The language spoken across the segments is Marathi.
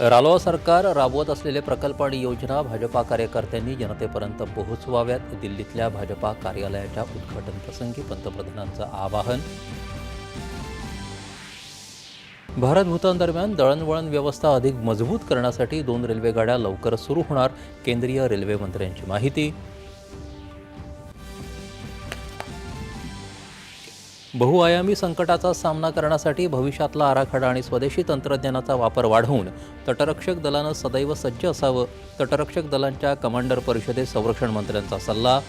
रालोआ सरकार राबवत असलेले प्रकल्प आणि योजना भाजपा कार्यकर्त्यांनी जनतेपर्यंत पोहोचवाव्यात. दिल्लीतल्या भाजपा कार्यालयाच्या उद्घाटन प्रसंगी पंतप्रधानांचं आवाहन. भारत भूतान दरम्यान दळणवळण व्यवस्था अधिक मजबूत करण्यासाठी दोन रेल्वेगाड्या लवकर सुरू होणार केंद्रीय रेल्वे मंत्र्यांची माहिती. बहुआयामी संकटाचा सामना करण्यासाठी भविष्यातला आराखडा आणि स्वदेशी तंत्रज्ञानाचा वापर वाढवून तटरक्षक दलानं सदैव सज्ज असावं. तटरक्षक दलांच्या कमांडर परिषदेत संरक्षण मंत्र्यांचा सल्ला.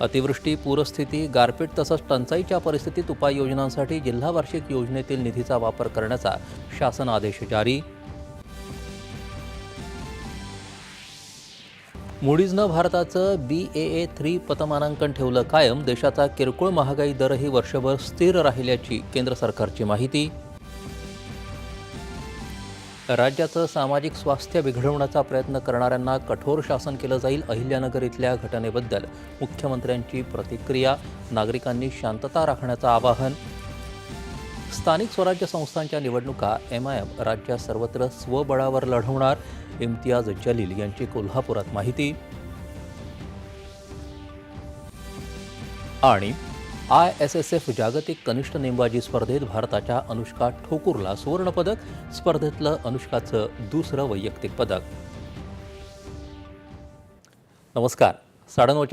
अतिवृष्टी पूरस्थिती गारपीट तसंच टंचाईच्या परिस्थितीत उपाययोजनांसाठी जिल्हा वार्षिक योजनेतील निधीचा वापर करण्याचा शासन आदेश जारी. मुडीजनं भारताचं बी ए ए थ्री पतमानांकन ठेवलं कायम देशाचा किरकोळ महागाई दरही वर्षभर स्थिर राहिल्याची केंद्र सरकारची माहिती. राज्याचं सामाजिक स्वास्थ्य बिघडवण्याचा प्रयत्न करणाऱ्यांना कठोर शासन केलं जाईल अहिल्यानगर इथल्या घटनेबद्दल मुख्यमंत्र्यांची प्रतिक्रिया नागरिकांनी शांतता राखण्याचं आवाहन स्थानिक स्वराज्य संस्थांच्या निवडणुका एम आय एम राज्यात सर्वत्र स्वबळावर लढवणार इम्तियाज जलील यांची कोल्हापुरात माहिती. आणि आय एस एस एफ जागतिक कनिष्ठ नेमबाजी स्पर्धेत भारताच्या अनुष्का ठोकूरला सुवर्णपदक स्पर्धेतलं अनुष्काचं दुसरं वैयक्तिक पदक. नमस्कार. साडेनऊच्या